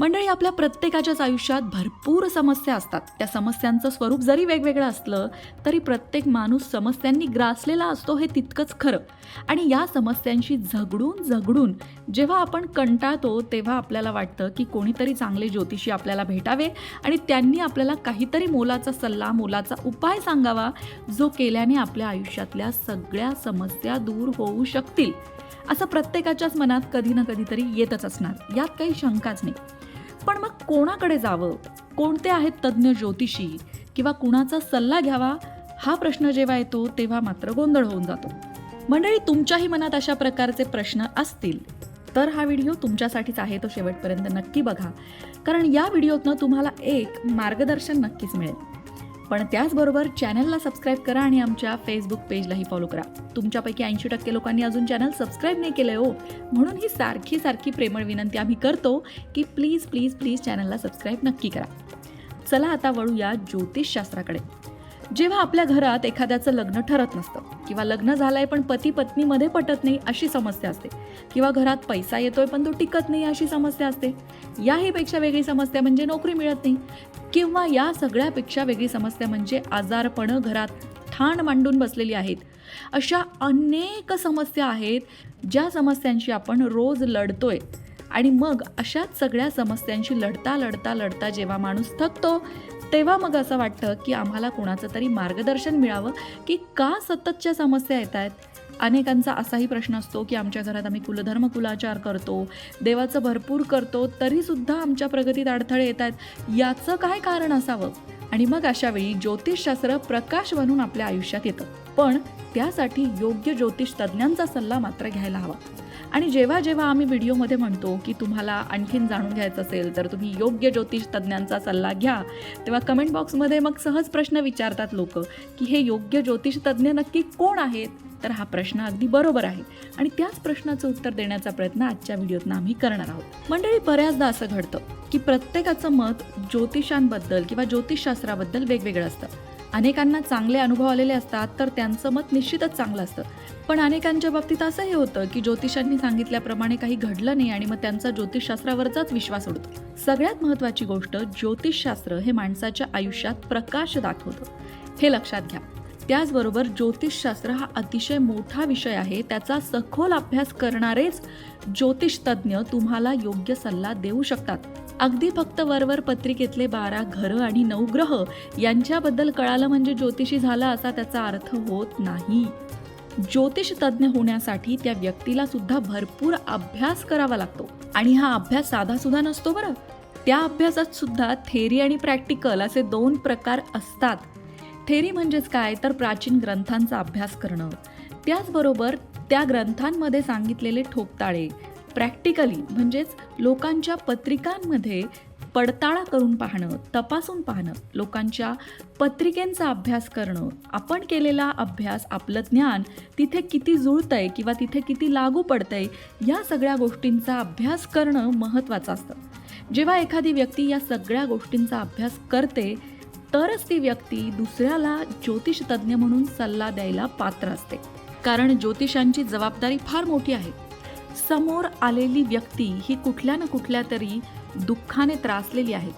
मंडळी आपल्या प्रत्येकाच्याच आयुष्यात भरपूर समस्या असतात. त्या समस्यांचं स्वरूप जरी वेगवेगळं असलं तरी प्रत्येक माणूस समस्यांनी ग्रासलेला असतो हे तितकंच खरं. आणि या समस्यांशी झगडून झगडून जेव्हा आपण कंटाळतो तेव्हा आपल्याला वाटतं की कोणीतरी चांगले ज्योतिषी आपल्याला भेटावे आणि त्यांनी आपल्याला काहीतरी मोलाचा सल्ला मोलाचा उपाय सांगावा जो केल्याने आपल्या आयुष्यातल्या सगळ्या समस्या दूर होऊ शकतील. असं प्रत्येकाच्याच मनात कधी ना कधीतरी येतच असणार. यात काही शंकाच नाही. पण मग कोणाकडे जावं? कोणते आहेत तज्ज्ञ ज्योतिषी? किंवा कुणाचा सल्ला घ्यावा? हा प्रश्न जेव्हा येतो तेव्हा मात्र गोंधळ होऊन जातो. मंडळी तुमच्याही मनात अशा प्रकारचे प्रश्न असतील तर हा व्हिडिओ तुमच्यासाठीच आहे तो शेवटपर्यंत नक्की बघा. कारण या व्हिडिओतनं तुम्हाला एक मार्गदर्शन नक्कीच मिळेल. पण त्याचबरोबर चॅनलला सबस्क्राईब करा आणि आमच्या फेसबुक पेजलाही फॉलो करा. तुमच्यापैकी ऐंशी टक्के लोकांनी अजून चॅनल सबस्क्राईब नाही केलं हो. म्हणून ही सारखी सारखी प्रेमळ विनंती आम्ही करतो की प्लीज प्लीज प्लीज चॅनलला सबस्क्राईब नक्की करा. चला आता वळूया ज्योतिषशास्त्राकडे. जेव्हा आपल्या घरात एखाद्याचं लग्न ठरत नसतं किंवा लग्न झालंय पण पती पत्नीमध्ये पटत नाही अशी समस्या असते किंवा घरात पैसा येतोय पण तो टिकत नाही अशी समस्या असते याहीपेक्षा वेगळी समस्या म्हणजे नोकरी मिळत नाही. किंवा या सगळ्यापेक्षा वेगळी समस्या म्हणजे आजारपणं घरात ठाण मांडून बसलेली आहेत. अशा अनेक समस्या आहेत ज्या समस्यांशी आपण रोज लढतोय आणि मग अशाच सगळ्या समस्यांशी लढता लढता लढता जेव्हा माणूस थकतो तेव्हा मग असं वाटतं की आम्हाला कोणाचं तरी मार्गदर्शन मिळावं की का सततच्या समस्या येत आहेत अनेकांचा असाही प्रश्न असतो की आमच्या घरात आम्ही कुलधर्म कुलाचार करतो देवाचं भरपूर करतो तरीसुद्धा आमच्या प्रगतीत अडथळे येत आहेत याचं काय कारण असावं? आणि मग अशावेळी ज्योतिषशास्त्र प्रकाश बनून आपल्या आयुष्यात येतं. पण त्यासाठी योग्य ज्योतिष तज्ज्ञांचा सल्ला मात्र घ्यायला हवा. आणि जेव्हा जेव्हा आम्ही व्हिडिओमध्ये म्हणतो की तुम्हाला आणखीन जाणून घ्यायचं असेल तर तुम्ही योग्य ज्योतिष तज्ज्ञांचा सल्ला घ्या. तेव्हा कमेंट बॉक्समध्ये मग सहज प्रश्न विचारतात लोक की हे योग्य ज्योतिष तज्ज्ञ नक्की कोण आहेत? तर हा प्रश्न अगदी बरोबर आहे. आणि त्याच प्रश्नाचं उत्तर देण्याचा प्रयत्न आजच्या व्हिडिओतनं आम्ही करणार आहोत. मंडळी बऱ्याचदा असं घडतं की प्रत्येकाचं मत ज्योतिषांबद्दल किंवा ज्योतिषशास्त्राबद्दल वेगवेगळं असतं. अनेकांना चांगले अनुभव आलेले असतात तर त्यांचं मत निश्चितच चांगलं असतं. पण अनेकांच्या बाबतीत असंही होतं की ज्योतिषांनी सांगितल्याप्रमाणे काही घडलं नाही आणि मग त्यांचा ज्योतिषशास्त्रावरचाच विश्वास उडतो. सगळ्यात महत्त्वाची गोष्ट ज्योतिषशास्त्र हे माणसाच्या आयुष्यात प्रकाश दाखवतं. हे लक्षात घ्या. त्याचबरोबर ज्योतिषशास्त्र हा अतिशय मोठा विषय आहे त्याचा सखोल अभ्यास करणारेच ज्योतिषतज्ञ तुम्हाला योग्य सल्ला देऊ शकतात. अगदी फक्त वरवर पत्रिकेतले बारा घरं आणि नऊ ग्रह यांच्याबद्दल कळालं म्हणजे ज्योतिषी झाला असा त्याचा अर्थ होत नाही. ज्योतिष तज्ज्ञ होण्यासाठी त्या व्यक्तीला सुद्धा भरपूर अभ्यास करावा लागतो आणि हा अभ्यास साधा सुद्धा नसतो बरं. त्या अभ्यासात सुद्धा थेरी आणि प्रॅक्टिकल असे दोन प्रकार असतात. थेरी म्हणजेच काय? तर प्राचीन ग्रंथांचा अभ्यास करणं. त्याचबरोबर त्या ग्रंथांमध्ये सांगितलेले ठोकताळे प्रॅक्टिकली म्हणजेच लोकांच्या पत्रिकांमध्ये पडताळा करून पाहणं तपासून पाहणं लोकांच्या पत्रिकेंचा अभ्यास करणं आपण केलेला अभ्यास आपलं ज्ञान तिथे किती जुळतं आहे किंवा तिथे किती लागू पडतं आहे या सगळ्या गोष्टींचा अभ्यास करणं महत्त्वाचं असतं. जेव्हा एखादी व्यक्ती या सगळ्या गोष्टींचा अभ्यास करते तरच ती व्यक्ती दुसऱ्याला ज्योतिष तज्ज्ञ म्हणून सल्ला द्यायला पात्र असते. कारण ज्योतिषांची जबाबदारी फार मोठी आहे. समोर आलेली व्यक्ती ही कुठल्या ना कुठल्या तरी दुःखाने त्रासलेली आहे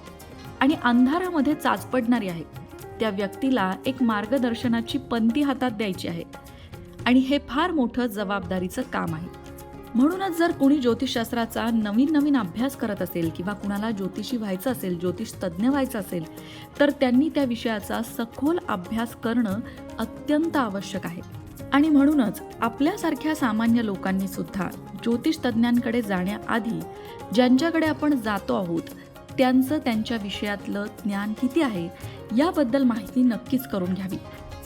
आणि अंधारामध्ये चाचपडणारी आहे. त्या व्यक्तीला एक मार्गदर्शनाची पंथी हातात द्यायची आहे आणि हे फार मोठं जबाबदारीचं काम आहे. म्हणूनच जर कोणी ज्योतिषशास्त्राचा नवीन नवीन अभ्यास करत असेल किंवा कुणाला ज्योतिषी व्हायचं असेल ज्योतिष तज्ज्ञ व्हायचं असेल तर त्यांनी त्या विषयाचा सखोल अभ्यास करणं अत्यंत आवश्यक आहे. आणि म्हणूनच आपल्यासारख्या सामान्य लोकांनी सुद्धा ज्योतिष तज्ज्ञांकडे जाण्याआधी ज्यांच्याकडे आपण जातो आहोत त्यांचं त्यांच्या विषयातलं ज्ञान किती आहे याबद्दल माहिती नक्कीच करून घ्यावी.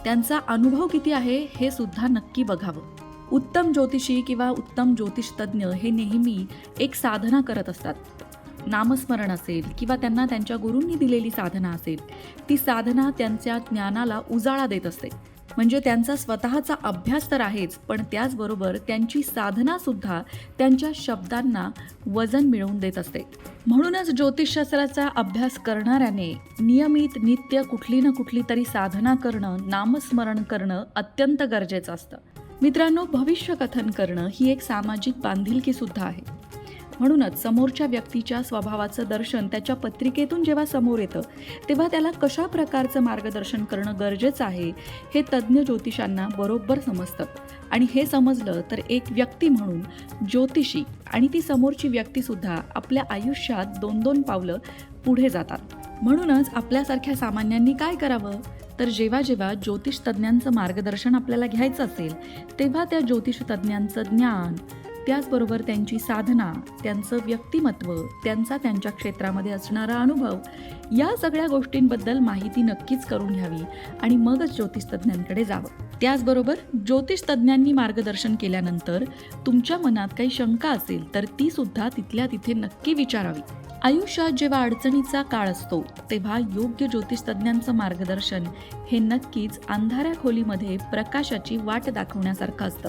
त्यांचा अनुभव किती आहे हे सुद्धा नक्की बघावं. उत्तम ज्योतिषी किंवा उत्तम ज्योतिष तज्ज्ञ हे नेहमी एक साधना करत असतात. नामस्मरण असेल किंवा त्यांना त्यांच्या गुरूंनी दिलेली साधना असेल ती साधना त्यांच्या ज्ञानाला उजाळा देत असते. म्हणजे त्यांचा स्वतःचा अभ्यास तर आहेच पण त्याचबरोबर त्यांची साधना सुद्धा त्यांच्या शब्दांना वजन मिळवून देत असते. म्हणूनच ज्योतिषशास्त्राचा अभ्यास करणाऱ्याने नियमित नित्य कुठली ना कुठली तरी साधना करणं नामस्मरण करणं अत्यंत गरजेचं असतं. मित्रांनो भविष्य कथन करणं ही एक सामाजिक बांधिलकी सुद्धा आहे. म्हणूनच समोरच्या व्यक्तीच्या स्वभावाचं दर्शन त्याच्या पत्रिकेतून जेव्हा समोर येतं तेव्हा त्याला कशा प्रकारचं मार्गदर्शन करणं गरजेचं आहे हे तज्ज्ञ ज्योतिषांना बरोबर समजतं. आणि हे समजलं तर एक व्यक्ती म्हणून ज्योतिषी आणि ती समोरची व्यक्तीसुद्धा आपल्या आयुष्यात दोन दोन पावलं पुढे जातात. म्हणूनच आपल्यासारख्या सामान्यांनी काय करावं? तर जेव्हा जेव्हा ज्योतिष तज्ज्ञांचं मार्गदर्शन आपल्याला घ्यायचं असेल तेव्हा त्या ज्योतिष तज्ज्ञांचं ज्ञान त्याचबरोबर त्यांची साधना त्यांचं व्यक्तिमत्व त्यांचा त्यांच्या क्षेत्रामध्ये असणारा अनुभव या सगळ्या गोष्टींबद्दल माहिती नक्कीच करून घ्यावी आणि मगच ज्योतिष तज्ज्ञांकडे जावं. त्याचबरोबर ज्योतिष तज्ज्ञांनी मार्गदर्शन केल्यानंतर तुमच्या मनात काही शंका असेल तर ती सुद्धा तिथल्या तिथे नक्की विचारावी. आयुष्यात जेव्हा अडचणीचा काळ असतो तेव्हा योग्य ज्योतिष तज्ज्ञांचं मार्गदर्शन हे नक्कीच अंधाऱ्या खोलीमध्ये प्रकाशाची वाट दाखवण्यासारखं असतं.